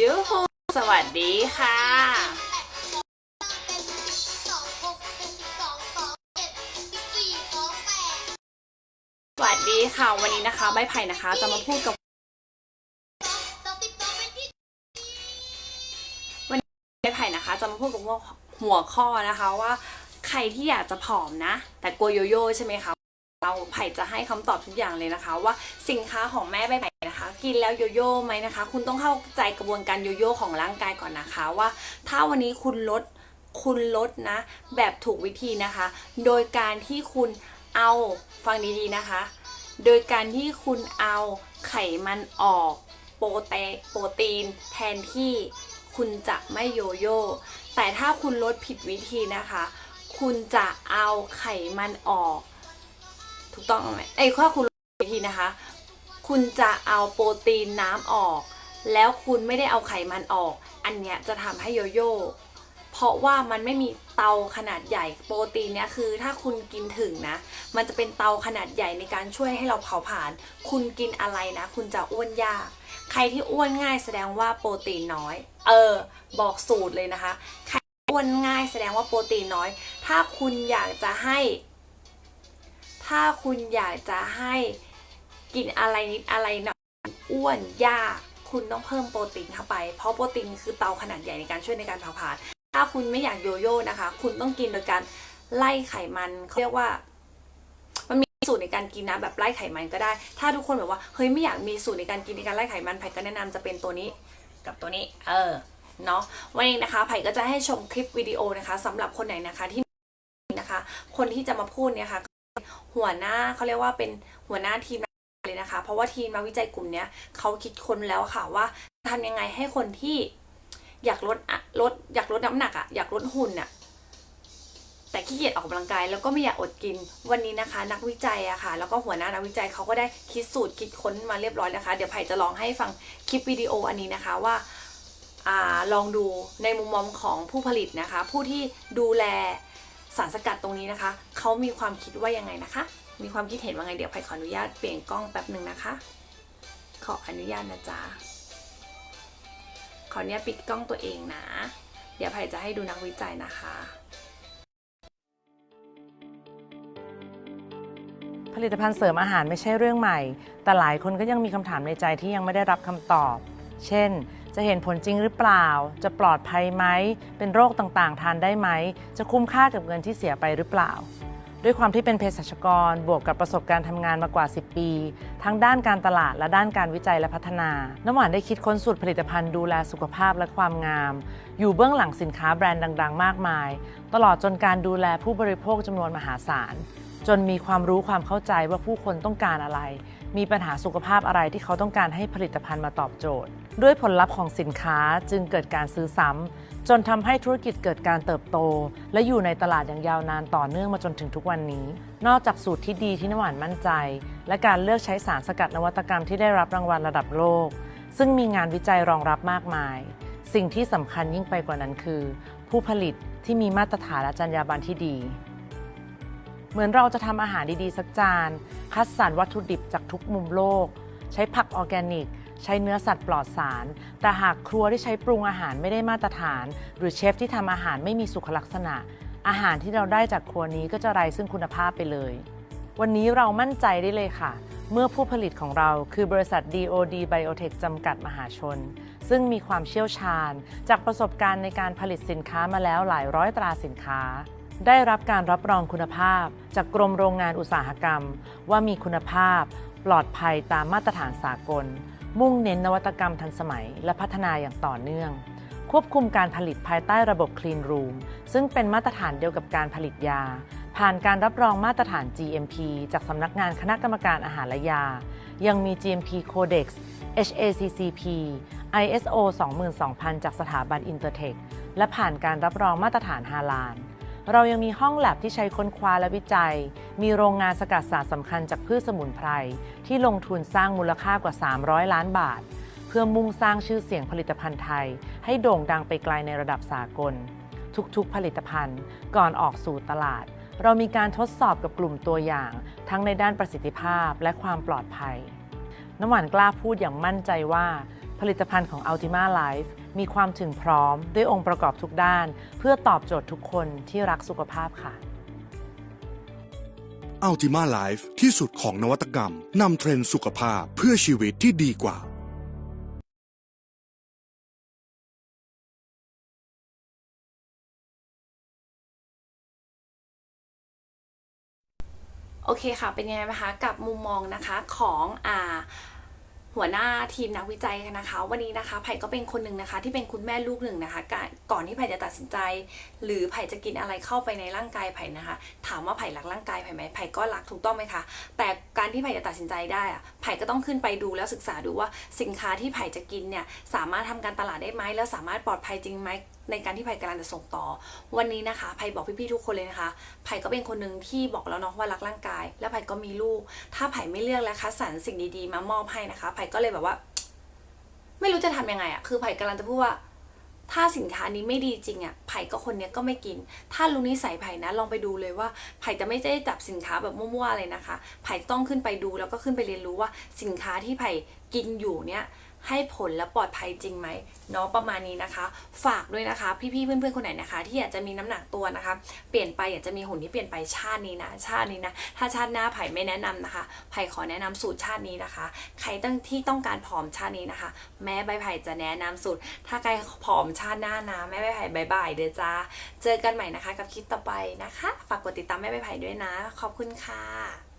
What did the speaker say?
ยูฮูสวัสดีค่ะ สวัสดีค่ะ วันนี้นะคะใบไผ่นะคะ จะมาพูดกับวันนี้ใบไผ่นะคะ จะมาพูดกับหัวข้อนะคะว่า ใครที่อยากจะผอมนะ แต่กลัวโยโย่ใช่ไหมคะ เราไผ่จะให้คำตอบทุกอย่างเลยนะคะ ว่าสินค้าของแม่ใบไผ่นะคะ กินแล้วโยโย่ไหมนะคะ คุณต้องเข้าใจกระบวนการโยโย่ของร่างกายก่อนนะคะ ว่าถ้าวันนี้คุณลดคุณลดนะ แบบถูกวิธีนะคะ โดยการที่คุณเอาฟังดีๆนะคะ โดยการที่คุณเอาไขมันออกโปรเตโปรตีน แทนที่คุณจะไม่โยโย่แต่ถ้าคุณลดผิดวิธีนะคะ คุณจะเอาไขมันออก ถูกต้องไหมไอ้ยถ้าคุณวิธีนะคะ คุณจะเอาโปรตีนน้ำออก แล้วคุณไม่ได้เอาไขมันออก อันเนี้ยจะทำให้โยโย่เพราะว่ามันไม่มีเตาขนาดใหญ่โปรตีนเนี่ยคือถ้าคุณกินถึงนะ มันจะเป็นเตาขนาดใหญ่ในการช่วยให้เราเผาผลาญคุณกินอะไรนะ คุณจะอ้วนยาก ใครที่อ้วนง่ายแสดงว่าโปรตีนน้อย เออ บอกสูตรเลยนะคะ ใครอ้วนง่ายแสดงว่าโปรตีนน้อย ถ้าคุณอยากจะให้ ถ้าคุณอยากจะให้กินอะไรนิดอะไรหน่อยอ้วนยากคุณต้องเพิ่มโปรตีนเข้าไป เพราะโปรตีนคือเตาขนาดใหญ่ในการช่วยในการเผาผลาญถ้าคุณไม่อยากโยโย่นะคะ คุณต้องกินโดยการไล่ไขมันเขาเรียกว่า มันมีสูตรในการกินนะแบบไล่ไขมันก็ได้ ถ้าทุกคนแบบว่าเฮ้ยไม่อยากมีสูตรในการกินในการไล่ไขมันไผ่ก็แนะนำจะเป็นตัวนี้กับตัวนี้ เออเนาะวันนี้นะคะไผ่ก็จะให้ชมคลิปวิดีโอนะคะสำหรับคนไหนนะคะที่นะคะ คนที่จะมาพูดเนี่ยค่ะ หัวหน้าเขาเรียกว่าเป็นหัวหน้าทีมเลยนะคะ เพราะว่าทีมนักวิจัยกลุ่มเนี้ยเขาคิดค้นแล้วค่ะว่าทำยังไงให้คนที่อยากลดอะลดอยากลดน้ำหนักอะอยากลดหุ่นอะแต่ขี้เกียจออกกำลังกายแล้วก็ไม่อยากอดกินวันนี้นะคะ นักวิจัยอะค่ะ แล้วก็หัวหน้านักวิจัยเขาก็ได้คิดสูตรคิดค้นมาเรียบร้อยนะคะ เดี๋ยวไผ่จะลองให้ฟังคลิปวิดีโออันนี้นะคะว่าอ่าลองดูในมุมมองของผู้ผลิตนะคะ ผู้ที่ดูแล สารสกัดตรงนี้นะคะ เขามีความคิดว่ายังไงนะคะ มีความคิดเห็นว่าไงเดี๋ยวไผ่ขออนุญาตเปลี่ยนกล้องแป๊บหนึ่งนะคะ ขออนุญาตนะจ๊ะ ขออนุญาตปิดกล้องตัวเองนะ เดี๋ยวไผ่จะให้ดูนักวิจัยนะคะผลิตภัณฑ์เสริมอาหารไม่ใช่เรื่องใหม่ แต่หลายคนก็ยังมีคำถามในใจที่ยังไม่ได้รับคำตอบ เช่น จะเห็นผลจริงหรือเปล่า จะปลอดภัยไหม เป็นโรคต่างๆ ทานได้ไหม จะคุ้มค่ากับเงินที่เสียไปหรือเปล่า ด้วยความที่เป็นเภสัชกร บวกกับประสบการณ์ทำงานมากว่า 10 ปี ทั้งด้านการตลาดและด้านการวิจัยและพัฒนา น้ำหวานได้คิดค้นสูตรผลิตภัณฑ์ดูแลสุขภาพและความงาม อยู่เบื้องหลังสินค้าแบรนด์ดัง ๆ มากมาย ตลอดจนการดูแลผู้บริโภคจำนวนมหาศาล จนมีความรู้ความเข้าใจว่าผู้คนต้องการอะไร มีปัญหาสุขภาพอะไรที่เขาต้องการให้ผลิตภัณฑ์มาตอบโจทย์ ด้วยผลลัพธ์ของสินค้าจึงเกิดการซื้อซ้ำจนทำให้ธุรกิจเกิดการเติบโต และอยู่ในตลาดอย่างยาวนานต่อเนื่องมาจนถึงทุกวันนี้ นอกจากสูตรที่ดีที่น้ำหวานมั่นใจ และการเลือกใช้สารสกัดนวัตกรรมที่ได้รับรางวัลระดับโลก ซึ่งมีงานวิจัยรองรับมากมาย สิ่งที่สำคัญยิ่งไปกว่านั้นคือ ผู้ผลิตที่มีมาตรฐานและจรรยาบรรณที่ดี เหมือนเราจะทำอาหารดีๆ สักจาน คัดสรรวัตถุดิบจากทุกมุมโลก ใช้ผักออร์แกนิก ใช้เนื้อสัตว์ปลอดสาร แต่หากครัวที่ใช้ปรุงอาหารไม่ได้มาตรฐาน หรือเชฟที่ทำอาหารไม่มีสุขลักษณะ อาหารที่เราได้จากครัวนี้ก็จะไร้ซึ่งคุณภาพไปเลย วันนี้เรามั่นใจได้เลยค่ะ เมื่อผู้ผลิตของเราคือบริษัท DOD Biotech จำกัดมหาชน ซึ่งมีความเชี่ยวชาญ จากประสบการณ์ในการผลิตสินค้ามาแล้วหลายร้อยตราสินค้า ได้รับการรับรองคุณภาพ จากกรมโรงงานอุตสาหกรรม ว่ามีคุณภาพ ปลอดภัยตามมาตรฐานสากล มุ่งเน้นนวัตกรรมทันสมัย และพัฒนาอย่างต่อเนื่อง ควบคุมการผลิตภายใต้ระบบ Clean Room ซึ่งเป็นมาตรฐานเดียวกับการผลิตยา ผ่านการรับรองมาตรฐาน GMP จากสำนักงานคณะกรรมการอาหารและยา ยังมี GMP Codex HACCP ISO 22000 จากสถาบัน Intertech และผ่านการรับรองมาตรฐานฮาลาล เรายังมีห้องแลบที่ใช้ค้นคว้าและวิจัย มีโรงงานสกัดสารสำคัญจากพืชสมุนไพร ที่ลงทุนสร้างมูลค่ากว่า 300 ล้านบาท เพื่อมุ่งสร้างชื่อเสียงผลิตภัณฑ์ไทย ให้โด่งดังไปไกลในระดับสากล ทุกๆ ผลิตภัณฑ์ ก่อนออกสู่ตลาด เรามีการทดสอบกับกลุ่มตัวอย่าง ทั้งในด้านประสิทธิภาพและความปลอดภัย น้ำหวานกล้าพูดอย่างมั่นใจว่า ผผลิตภัณฑ์ของ Ultima Life มีความถึงพร้อมด้วยองค์ประกอบทุกด้าน เพื่อตอบโจทย์ทุกคนที่รักสุขภาพค่ะอัลติมาไลฟ์ที่สุดของนวัตกรรมนำเทรนด์สุขภาพเพื่อชีวิตที่ดีกว่าโอเคค่ะ เป็นยังไงนะคะกับมุมมองนะคะของอ่า หัวหน้าทีมนักวิจัยนะคะ วันนี้นะคะไผ่ก็เป็นคนหนึ่งนะคะ ที่เป็นคุณแม่ลูกหนึ่งนะคะก่อนที่ไผ่จะตัดสินใจ หรือไผ่จะกินอะไรเข้าไปในร่างกายไผ่นะคะ ถามว่าไผ่รักร่างกายไผ่ไหมไผ่ก็รักถูกต้องไหมคะแต่การที่ไผ่จะตัดสินใจได้อะไผ่ก็ต้องขึ้นไปดูแล้วศึกษาดูว่าสินค้าที่ไผ่จะกินเนี่ยสามารถทำการตลาดได้ไหมแล้วสามารถปลอดภัยจริงไหม ในการที่ไผ่กำลังจะส่งต่อ วันนี้นะคะไผ่บอกพี่ๆทุกคนเลยนะคะไผ่ก็เป็นคนหนึ่งที่บอกแล้วเนาะว่ารักร่างกาย แล้วไผ่ก็มีลูก ถ้าไผ่ไม่เลือกและคัดสรรสิ่งดีๆ มามอบให้นะคะไผ่ก็เลยแบบว่า ไม่รู้จะทำยังไงอะคือไผ่กำลังจะพูดว่าถ้าสินค้านี้ไม่ดีจริงอะไผ่ก็คนเนี้ยก็ไม่กิน ถ้ารู้นิสัยไผ่นะลองไปดูเลยว่าไผ่จะไม่ได้จับสินค้าแบบมั่วๆเลยนะคะไผ่ต้องขึ้นไปดูแล้วก็ขึ้นไปเรียนรู้ว่าสินค้าที่ไผ่กินอยู่เนี่ย ให้ผลและปลอดภัยจริงไหมเนาะประมาณนี้นะคะ ฝากด้วยนะคะ พี่ๆเพื่อนๆคนไหนนะคะ ที่อยากจะมีน้ำหนักตัวนะคะ เปลี่ยนไปอยากจะมีหุ่นที่เปลี่ยนไปชาตินี้นะชาตินี้นะถ้าชาติหน้าไผ่ไม่แนะนำนะคะไผ่ขอแนะนำสูตรชาตินี้นะคะ ใครตั้งที่ต้องการผอมชาตินี้นะคะ แม่ใบไผ่จะแนะนำสูตร ถ้าใครผอมชาติหน้านะแม่ใบไผ่บายบายเด้อจ้าเจอกันใหม่นะคะ กับคลิปต่อไปนะคะ ฝากกดติดตามแม่ใบไผ่ด้วยนะ ขอบคุณค่ะ